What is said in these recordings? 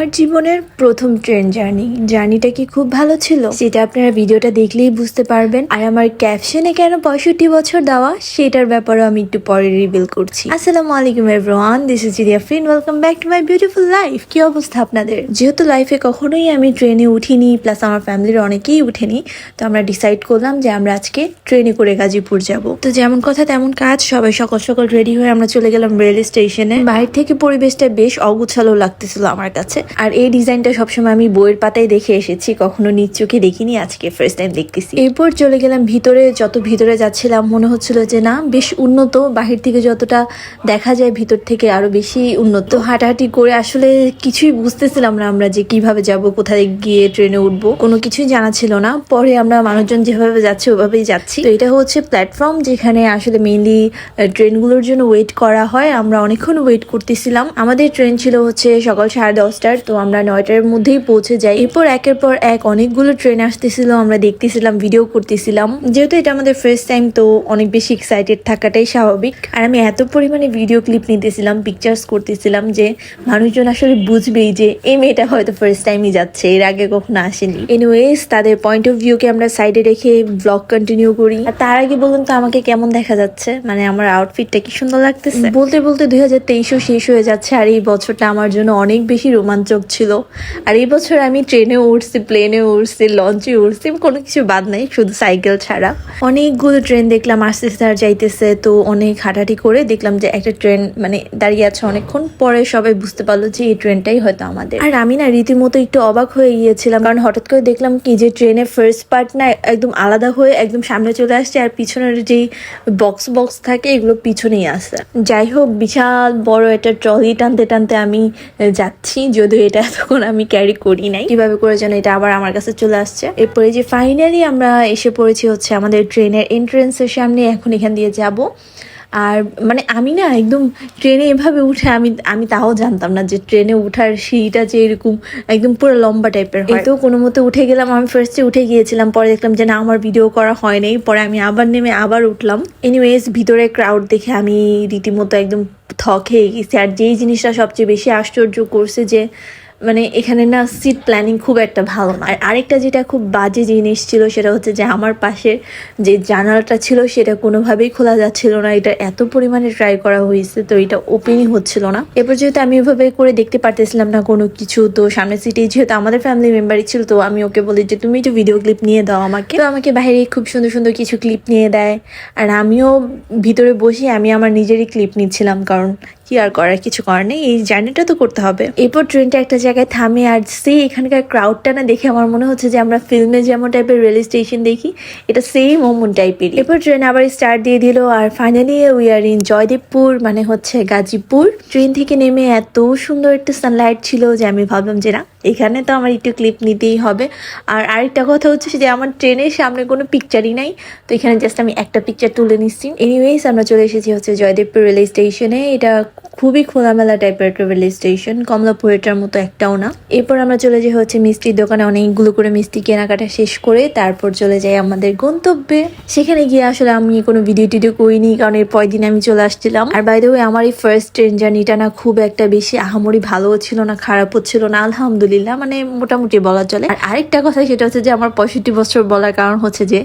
আমার জীবনের প্রথম ট্রেন জার্নি। জার্নিটা কি খুব ভালো ছিল? সেটা আপনারা ভিডিওটা দেখলেই বুঝতে পারবেন। আর আমার ক্যাপশনে কেন পঁয়ষট্টি বছর দেওয়া, সেটার ব্যাপারেও আমি একটু পরে রিভিল করছি। আসসালামু আলাইকুম everyone this is Jiriya friend welcome back to my beautiful life কি অবস্থা আপনাদের? যেহেতু লাইফে কখনোই আমি ট্রেনে উঠিনি প্লাস আমার ফ্যামিলির অনেকেই উঠেনি, তো আমরা ডিসাইড করলাম যে আমরা আজকে ট্রেনে করে গাজীপুর যাব। তো যেমন কথা তেমন কাজ, সবাই সকাল সকাল রেডি হয়ে আমরা চলে গেলাম রেল স্টেশনে বাইরে থেকে পরিবেশটা বেশ অগুছালো লাগতেছিল আমার কাছে। আর এই ডিজাইনটা সবসময় আমি বইয়ের পাতায় দেখে এসেছি, কখনো নিজ চোখে দেখিনি, আজকে ফার্স্ট টাইম দেখতেছি। এরপর চলে গেলাম ভিতরে, যত ভিতরে যাচ্ছিলাম, মনে হচ্ছিল যে না, বেশ উন্নত, বাহির থেকে যতটা দেখা যায় ভিতর থেকে আরও বেশি উন্নত। হাঁটাহাঁটি করে আসলে কিছুই বুঝতেছিলাম না আমরা যে কীভাবে যাব, কোথায় গিয়ে ট্রেনে উঠবো, কোনো কিছুই জানা ছিল না। পরে আমরা মানুষজন যেভাবে যাচ্ছে, ওভাবেই যাচ্ছি। তো এটা হচ্ছে প্ল্যাটফর্ম যেখানে আসলে মেইনলি ট্রেনগুলোর জন্য ওয়েট করা হয়। আমরা অনেকক্ষণ ওয়েট করতেছিলাম। আমাদের ট্রেন ছিল হচ্ছে সকাল সাড়ে দশটার তো আমরা নয়টার মধ্যেই পৌঁছে যাই। এরপর একের পর এক অনেকগুলো ট্রেন আসতেছিল, আমরা দেখতেছিলাম ভিডিও করতেছিলাম। যেহেতু এটা আমাদের ফার্স্ট টাইম তো অনেক বেশি এক্সাইটেড থাকাটাই স্বাভাবিক। আর আমি এত পরিমাণে ভিডিও ক্লিপ নিতেছিলাম পিকচার্স করতেছিলাম যে মানুষজন আসলে বুঝবেই যে এই মেয়েটা হয়তো ফার্স্ট টাইমই যাচ্ছে, এর আগে কখনো আসেনি। এনিওয়েজ তাদের পয়েন্ট অফ ভিউকে আমরা সাইডে রেখে ব্লগ কন্টিনিউ করি। আর তার আগে বলুন তো, আমাকে কেমন দেখা যাচ্ছে? মানে আমার আউটফিটটা কি সুন্দর লাগতেছে? বলতে বলতে দুই হাজার তেইশও শেষ হয়ে যাচ্ছে, আর এই বছরটা আমার জন্য অনেক বেশি রোমাঞ্চক ছিল। আর এই বছর আমি ট্রেনে উঠছি প্লেনে উঠছি লঞ্চে উঠছি, কোনো কিছু বাদ নাই, শুধু সাইকেল ছাড়া। অনেকগুলো ট্রেন দেখলাম আস্তে আস্তে আর যাইতেছে, তো অনেক হাঁটাহাঁটি করে দেখলাম যে একটা ট্রেন মানে দাঁড়িয়ে আছে অনেকক্ষণ। পরে সবাই বুঝতে পারল যে এই ট্রেনটাই হয়তো আমাদের। আর আমি না রীতিমতো একটু অবাক হয়ে গিয়েছিলাম, কারণ হঠাৎ করে দেখলাম কি যে ট্রেনের ফার্স্ট পার্ট না একদম আলাদা হয়ে একদম সামনে চলে আসছে, আর পিছনের যেই বক্স বক্স থাকে, এগুলো পিছনেই আসছে যাই হোক, বিশাল বড় একটা ট্রলি টানতে টানতে আমি যাচ্ছি, যদিও এটা এতক্ষণ আমি ক্যারি করি নাই। কীভাবে করে যেন এটা আবার আমার কাছে চলে আসছে। এরপরে যে ফাইনালি আমরা এসে পড়েছি হচ্ছে আমাদের ট্রেনের এন্ট্রেন্সের সামনে, এখন এখান দিয়ে যাব। আর মানে আমি না একদম ট্রেনে এভাবে উঠে, আমি আমি তাও জানতাম না যে ট্রেনে উঠার সিঁড়িটা যে এরকম একদম পুরো লম্বা টাইপের হয়। তো কোনো মতে উঠে গেলাম, আমি ফার্স্টে উঠে গিয়েছিলাম, পরে দেখলাম যে না, আমার ভিডিও করা হয় নাই। পরে আমি আবার নেমে আবার উঠলাম। এনিওয়েজ ভিতরে ক্রাউড দেখে আমি রীতিমতো একদম থ খেয়ে গেছি। আর যেই জিনিসটা সবচেয়ে বেশি আশ্চর্য করছে যে মানে এখানে না সিট প্ল্যানিং খুব একটা ভালো না। আর আরেকটা যেটা খুব বাজে জিনিস ছিল সেটা হচ্ছে যে আমার পাশে যে জানালাটা ছিল সেটা কোনোভাবেই খোলা যাচ্ছিল না। এটা এত পরিমাণে ট্রাই করা হয়েছে, তো এটা ওপেনই হচ্ছিল না। এরপর যেহেতু আমি ওইভাবে করে দেখতে পারতেছিলাম না কোনো কিছু, তো সামনের সিটে যেহেতু আমাদের ফ্যামিলি মেম্বারই ছিল, তো আমি ওকে বলি যে, তুমি একটু ভিডিও ক্লিপ নিয়ে দাও আমাকে। তো আমাকে বাইরে খুব সুন্দর সুন্দর কিছু ক্লিপ নিয়ে দেয়। আর আমিও ভিতরে বসে আমি আমার নিজেরই ক্লিপ নিচ্ছিলাম, কারণ কি আর করার, কিছু করার নেই, এই জার্নিটা তো করতে হবে। এরপর ট্রেনটা একটা জায়গায় থামে আর সেই এখানকার ক্রাউডটা না দেখে আমার মনে হচ্ছে যে আমরা ফিল্মে যেমন টাইপের রেল স্টেশন দেখি, এটা সেম অমন টাইপের এরপর ট্রেন আবার স্টার্ট দিয়ে দিল আর finally we are in Joydebpur মানে হচ্ছে গাজীপুর। ট্রেন থেকে নেমে এত সুন্দর একটা সানলাইট ছিল যে আমি ভাবলাম যে না, এখানে তো আমার একটু ক্লিপ নিতেই হবে। আর আরেকটা কথা হচ্ছে যে আমার ট্রেনের সামনে কোনো পিকচারই নাই, তো এখানে জাস্ট আমি একটা পিকচার তুলে নিচ্ছি। এনিওয়েজ আমরা চলে এসেছি হচ্ছে জয়দেবপুর রেল স্টেশনে এটা খুবই খোলামেলা টাইপের রেল স্টেশন কমলাপুরেটার মতো একটাও না। এরপর আমরা চলে যাই হচ্ছে মিষ্টির দোকানে, অনেকগুলো করে মিষ্টি কেনাকাটা শেষ করে তারপর চলে যাই আমাদের গন্তব্যে। সেখানে গিয়ে আসলে আমি কোনো ভিডিও টিডিও করিনি, কারণ এর পরের দিন আমি চলে আসছিলাম। আর বাইরে আমার এই ফার্স্ট ট্রেন জার্নিটা না খুব একটা বেশি আহামরি ভালোও ছিল না, খারাপও ছিল না, আলহামদুলিল্লাহ মানে মোটামুটি বলা চলে। আর আরেকটা কথা সেটা হচ্ছে যে আমার পঁয়ষট্টি বছর বলার কারণ হচ্ছে যে,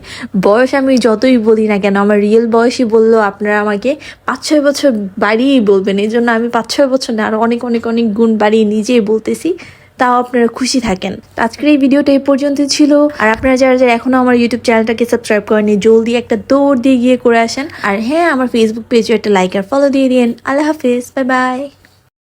বয়স আমি যতই বলি না কেন, আমার রিয়েল বয়সই বলল আপনারা আমাকে পাঁচ ছয় বছর বাড়িয়েই বলবেন, এই জন্য আমি পাঁচ ছয় বছর না আরও অনেক অনেক অনেক গুণ বাড়িয়ে নিজেই বলতেছি। তাও আপনারা খুশি থাকেন। আজকের এই ভিডিওটা এই পর্যন্ত ছিল। আর আপনারা যারা যারা এখনও আমার ইউটিউব চ্যানেলটাকে সাবস্ক্রাইব করেনি জলদি একটা দৌড় দিয়ে গিয়ে করে আসেন। আর হ্যাঁ আমার ফেসবুক পেজও একটা লাইক আর ফলো দিয়ে দিন আল্লাহ হাফিজ। Bye bye